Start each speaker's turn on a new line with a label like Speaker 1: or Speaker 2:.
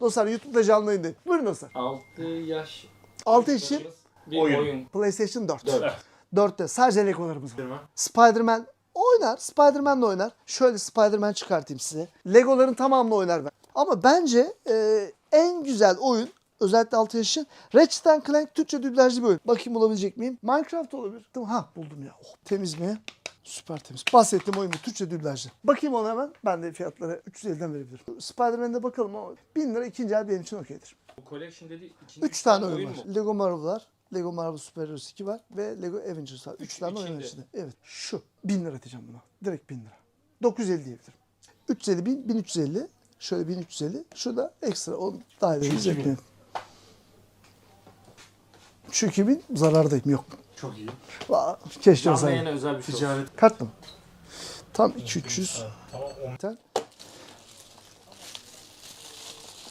Speaker 1: Dostlar YouTube'da canlı yayındayım. Buyurun dostlar.
Speaker 2: 6 yaş
Speaker 1: 6 için
Speaker 2: bir
Speaker 3: Oyun.
Speaker 2: oyun.
Speaker 1: PlayStation 4.
Speaker 2: Dört.
Speaker 1: 4'te sadece Legolarımız var. Spider-Man oynar. Spider-Man de oynar. Şöyle Spider-Man çıkartayım size. Legoların tamamını oynar ben. Ama bence e, en güzel oyun özellikle 6 yaş için Ratchet Clank Türkçe dublajlı bir oyun. Bakayım bulabilecek miyim? Minecraft olabilir. Tamam, Ha buldum ya. Oh, temiz mi? Süper temiz. Bahsettiğim oyun bu. Türkçe dublajlı. Bakayım ona hemen. Ben de fiyatları 350'den verebilirim. Spider-Man'de bakalım ama 1000 lira ikinci el benim için okeydir.
Speaker 2: Bu collection dedi ikinci
Speaker 1: 3 tane oyun var.
Speaker 2: mu?
Speaker 1: Lego Marvel var. Lego Marvel Super Heroes 2 var ve Lego Avengers var. 3
Speaker 2: Üç-
Speaker 1: tane oyun
Speaker 2: içinde.
Speaker 1: Evet. Şu. 1000 lira diyeceğim buna. Direkt 1000 lira. 950 diyebilirim. 350 bin, 1350. Şöyle 1350. Şurada ekstra dairemiz
Speaker 3: Çünkü
Speaker 1: ekleyelim. Çünkü bin zarardayım. Yok.
Speaker 3: Çok iyi.
Speaker 1: Aa, Keşke
Speaker 2: Canlı
Speaker 1: olsaydı.
Speaker 2: yayına özel bir şey olsun.
Speaker 3: Ticaret.
Speaker 1: Kart mı? Tam 2 300.
Speaker 3: Tamam.
Speaker 1: Tel.